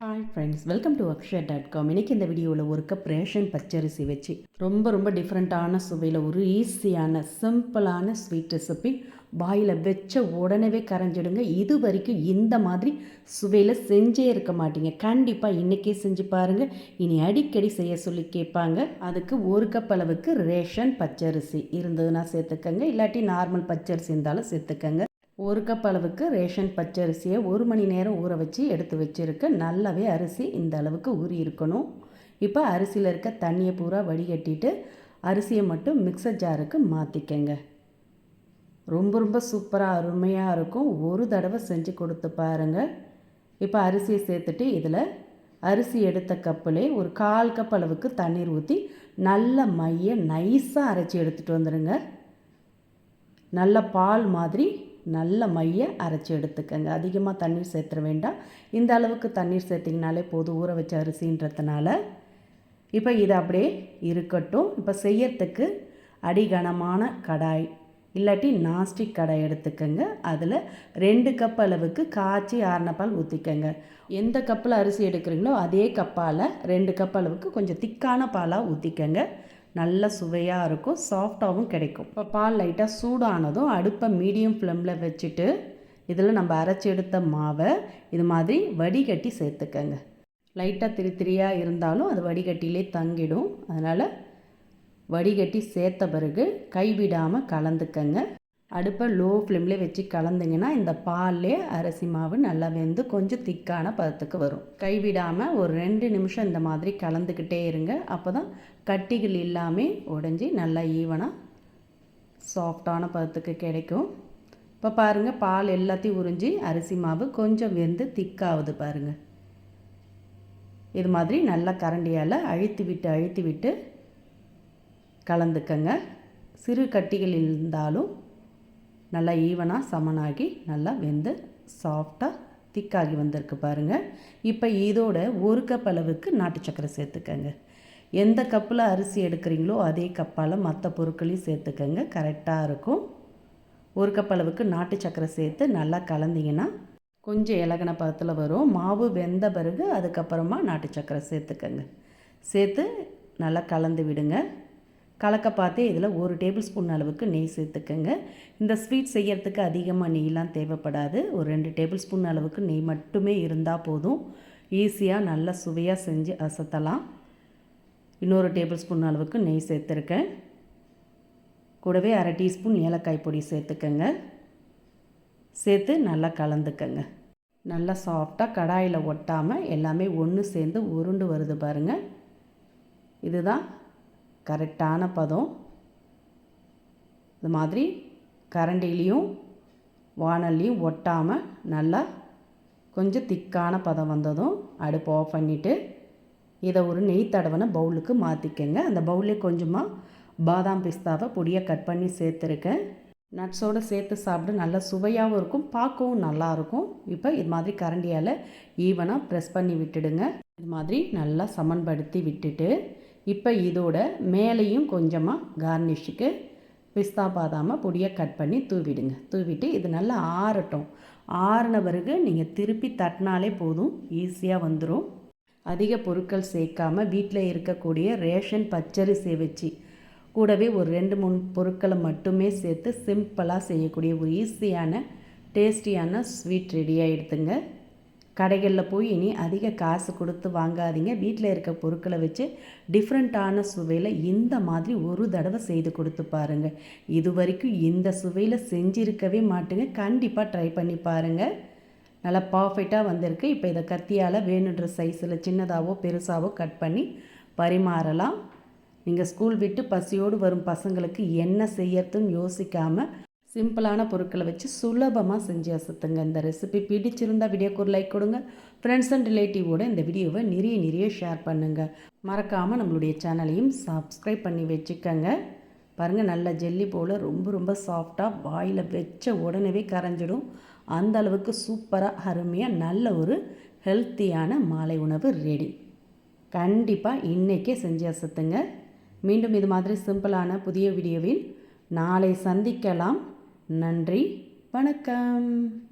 Hi friends welcome to Akshaya dot com இன்றைக்கி இந்த வீடியோவில் ஒரு கப் ரேஷன் பச்சரிசி வச்சு ரொம்ப ரொம்ப டிஃப்ரெண்ட்டான சுவையில் ஒரு ஈஸியான சிம்பிளான ஸ்வீட் ரெசிபி வாயில் வச்ச உடனே கரைஞ்சிடுங்க. இது வரைக்கும் இந்த மாதிரி சுவையில் செஞ்சே இருக்க மாட்டீங்க. கண்டிப்பாக இன்றைக்கே செஞ்சு பாருங்கள் இனி அடிக்கடி செய்ய சொல்லி கேட்பாங்க. அதுக்கு ஒரு கப் அளவுக்கு ரேஷன் பச்சரிசி இருந்ததுன்னா சேர்த்துக்கங்க. இல்லாட்டி நார்மல் பச்சரிசி இருந்தாலும் சேர்த்துக்கங்க. ஒரு கப் அளவுக்கு ரேஷன் பச்சரிசியை ஒரு மணி நேரம் ஊற வச்சு எடுத்து வச்சுருக்க நல்லாவே அரிசி இந்த அளவுக்கு ஊறி இருக்கணும். இப்போ அரிசியில் இருக்க தண்ணியை பூரா வடிகட்டிட்டு அரிசியை மட்டும் மிக்சர் ஜாருக்கு மாற்றிக்கங்க ரொம்ப ரொம்ப சூப்பராக அருமையாக இருக்கும். ஒரு தடவை செஞ்சு கொடுத்து பாருங்கள் இப்போ அரிசியை சேர்த்துட்டு இதில் அரிசி எடுத்த கப்பிலே ஒரு கால் கப் அளவுக்கு தண்ணீர் ஊற்றி நல்ல மைய நைஸாக அரைச்சி எடுத்துகிட்டு வந்துடுங்க நல்ல பால் மாதிரி நல்ல மைய அரைச்சி எடுத்துக்கங்க. அதிகமாக தண்ணீர் சேர்த்துற வேண்டாம். இந்த அளவுக்கு தண்ணீர் சேர்த்திங்கனாலே போதும். ஊற வச்ச அரிசின்றதுனால. இப்போ இது அப்படியே இருக்கட்டும். இப்போ செய்யறதுக்கு அடிகனமான கடாய் இல்லாட்டி நாஸ்டிக் கடாய் எடுத்துக்கோங்க. அதில் ரெண்டு கப் அளவுக்கு காய்ச்சி ஆரணப்பால் பால் ஊற்றிக்கங்க எந்த கப்பில் அரிசி எடுக்கிறீங்களோ அதே கப்பால் ரெண்டு கப் அளவுக்கு கொஞ்சம் திக்கான பாலாக ஊற்றிக்கங்க நல்ல சுவையாக இருக்கும் சாஃப்டாகவும் கிடைக்கும். இப்போ பால் லைட்டாக சூடானதும் அடுப்பை மீடியம் ஃப்ளேமில் வச்சுட்டு இதில் நம்ம அரைச்சி எடுத்த மாவை இது மாதிரி வடிகட்டி சேர்த்துக்கங்க. லைட்டாக திரி திரியாக இருந்தாலும் அது வடிகட்டிலே தங்கிடும். அதனால் வடிகட்டி சேர்த்த பிறகு கைவிடாமல் கலந்துக்கங்க. அடுப்பை லோ ஃப்ளேம்லேயே வச்சு கலந்துங்கன்னா இந்த பால்லே அரிசி மாவு நல்லா வெந்து கொஞ்சம் திக்கான பதத்துக்கு வரும். கைவிடாமல் ஒரு ரெண்டு நிமிஷம் இந்த மாதிரி கலந்துக்கிட்டே இருங்க. அப்போ தான் கட்டிகள் எல்லாமே உடஞ்சி நல்லா ஈவனாக சாஃப்டான பதத்துக்கு கிடைக்கும். இப்போ பாருங்கள் பால் எல்லாத்தையும் உறிஞ்சி அரிசி மாவு கொஞ்சம் வெந்து திக்காகுது பாருங்கள் இது மாதிரி நல்லா கரண்டியால் அழுத்தி விட்டு அழுத்தி விட்டு கலந்துக்கங்க. சிறு கட்டிகள் இருந்தாலும் நல்லா ஈவனாக சமனாகி நல்லா வெந்து சாஃப்டாக திக்காகி வந்திருக்கு பாருங்கள் இப்போ இதோட ஒரு கப் அளவுக்கு நாட்டு சக்கரை சேர்த்துக்கங்க. எந்த கப்பில் அரிசி எடுக்கிறீங்களோ அதே கப்பால் மற்ற பொருட்களையும் சேர்த்துக்கங்க. கரெக்டாக இருக்கும். ஒரு கப் அளவுக்கு நாட்டு சக்கரை சேர்த்து நல்லா கலந்தீங்கன்னா கொஞ்சம் இலகன பதத்தில் வரும். மாவு வெந்த பிறகு அதுக்கப்புறமா நாட்டு சக்கரை சேர்த்துக்கங்க. சேர்த்து நல்லா கலந்து விடுங்க. கலக்க பார்த்தே இதில் ஒரு டேபிள் ஸ்பூன் அளவுக்கு நெய் சேர்த்துக்கோங்க. இந்த ஸ்வீட் செய்யறதுக்கு அதிகமாக நெய்லாம் தேவைப்படாது. ஒரு ரெண்டு டேபிள் ஸ்பூன் அளவுக்கு நெய் மட்டுமே இருந்தால் போதும். ஈஸியாக நல்லா சுவையாக செஞ்சு அசத்தலாம். இன்னொரு டேபிள் ஸ்பூன் அளவுக்கு நெய் சேர்த்துருக்கேன். கூடவே அரை டீஸ்பூன் ஏலக்காய் பொடி சேர்த்துக்கோங்க. சேர்த்து நல்லா கலந்துக்கங்க. நல்லா சாஃப்டாக கடாயில் ஒட்டாமல் எல்லாமே ஒன்று சேர்ந்து உருண்டு வருது பாருங்கள் இதுதான் கரெக்டான பதம். இது மாதிரி கரண்டிலையும் வானல்லையும் ஒட்டாமல் நல்லா கொஞ்சம் திக்கான பதம் வந்ததும் அடுப்பு ஆஃப் பண்ணிவிட்டு இதை ஒரு நெய் தடவனை பவுலுக்கு மாற்றிக்கங்க அந்த பவுலே கொஞ்சமாக பாதாம் பிஸ்தாவை பொடியாக கட் பண்ணி சேர்த்துருக்கேன். நட்ஸோடு சேர்த்து சாப்பிட நல்லா சுவையாகவும் இருக்கும் பார்க்கவும் நல்லாயிருக்கும். இப்போ இது மாதிரி கரண்டியால் ஈவனாக ப்ரெஸ் பண்ணி விட்டுடுங்க. இது மாதிரி நல்லா சமன்படுத்தி விட்டுட்டு இப்போ இதோட மேலேயும் கொஞ்சமாக கார்னிஷுக்கு பிஸ்தா பாதாமல் பொடியை கட் பண்ணி தூவிடுங்க. தூவிட்டு இது நல்லா ஆறட்டும். ஆறின பிறகு நீங்கள் திருப்பி தட்டினாலே போதும். ஈஸியாக வந்துடும் அதிக பொருட்கள் சேர்க்காமல் வீட்டில் இருக்கக்கூடிய ரேஷன் பச்சரிசி வச்சு கூடவே ஒரு ரெண்டு மூணு பொருட்களை மட்டுமே சேர்த்து சிம்பிளாக செய்யக்கூடிய ஒரு ஈஸியான டேஸ்டியான ஸ்வீட் ரெடியாக எடுத்துங்க. கடைகளில் போய் இனி அதிக காசு கொடுத்து வாங்காதீங்க. வீட்டில் இருக்க பொருட்களை வச்சு டிஃப்ரெண்ட்டான சுவையில் இந்த மாதிரி ஒரு தடவை செய்து கொடுத்து பாருங்கள் இது வரைக்கும் இந்த சுவையில் செஞ்சுருக்கவே மாட்டுங்க. கண்டிப்பாக ட்ரை பண்ணி பாருங்கள் நல்லா பர்ஃபெக்டாக வந்திருக்கு. இப்போ இதை கத்தியால் வேணுன்ற சைஸில் சின்னதாகவோ பெருசாகவோ கட் பண்ணி பரிமாறலாம். நீங்கள் ஸ்கூல் விட்டு பசியோடு வரும் பசங்களுக்கு என்ன செய்யறதுன்னு யோசிக்காமல் சிம்பிளான பொருட்களை வச்சு சுலபமாக செஞ்சு அசத்துங்க. இந்த ரெசிபி பிடிச்சிருந்தால் வீடியோக்கு ஒரு லைக் கொடுங்க. ஃப்ரெண்ட்ஸ் அண்ட் ரிலேட்டிவோட இந்த வீடியோவை நிறைய நிறைய ஷேர் பண்ணுங்கள் மறக்காமல் நம்மளுடைய சேனலையும் சப்ஸ்கிரைப் பண்ணி வச்சுக்கோங்க. பாருங்கள் நல்ல ஜெல்லி போல் ரொம்ப ரொம்ப சாஃப்டாக வாயில் வச்ச உடனே கரைஞ்சிடும். அந்த அளவுக்கு சூப்பராக அருமையாக நல்ல ஒரு ஹெல்த்தியான மாலை உணவு ரெடி கண்டிப்பாக இன்றைக்கே செஞ்சு அசத்துங்க. மீண்டும் இது மாதிரி சிம்பிளான புதிய வீடியோவில் நாளை சந்திக்கலாம். நன்றி வணக்கம்.